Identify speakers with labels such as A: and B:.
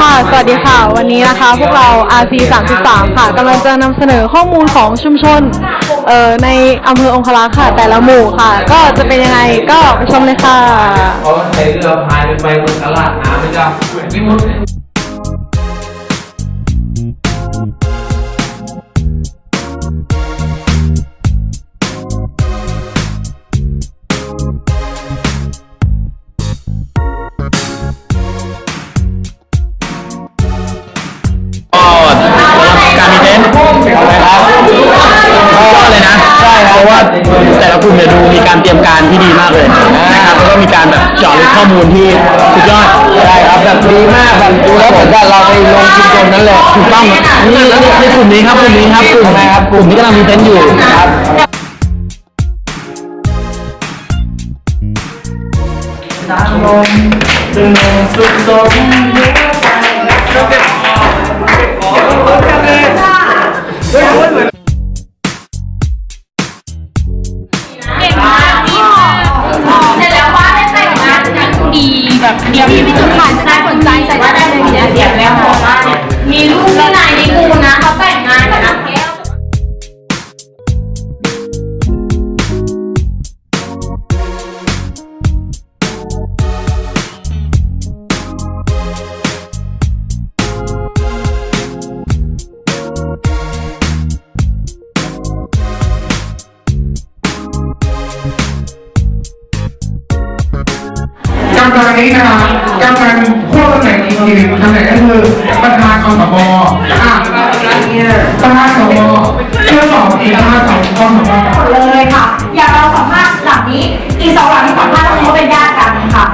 A: ค่ะ สวัสดีค่ะ วันนี้นะคะ พวกเรา RC 33ค่ะกำลังจะนำเสนอข้อมูลของชุมชนเอ่อในอำเภอองคลักษ์ค่ะ แต่ละหมู่ค่ะ ก็จะเป็นยังไงก็ไปชมเลยค่ะ
B: เขาใช้เรือพายไปบนตลาดน้ำไม่จ้า
C: แต่ละกลุ่มเนี่ยดูมีการเตรียมการที่ดีมากเลยนะครับแล้วก็มีการแบบเจาะลึกข้อมูลที่สุดยอดใช่ครับแบบดีมากแบบดูแล้วเหมือนกับเราไปลงชุมชนนั้นเลยถูกต้องนี่นี่นี่กลุ่มนี้ครับกลุ่มนี้ครับกลุ่มนะครับกลุ่มที่กำลังมีเต็นท์อยู่ครับ
D: เก่ แบบเดี๋ยวพี่มีจุดขายจะน่าสนใจใส่ว่าได้เลยเนี่ยเดี๋ยวแล้วบอกว่ามีลูกำ
E: ลังนี้นะครับกำลังควบตำแหน่งอีกทีหนึ่งตำแหน่งก็คือประธานกสบอะประธานสบเชื่อสองอีกประธานสองกสบ
F: เลยค่ะ อย่างเราสัมภาษณ์หลังนี้ อีกสองหลังที่สัมภาษณ์ก็คือเขาเป็นญาติกันค่ะ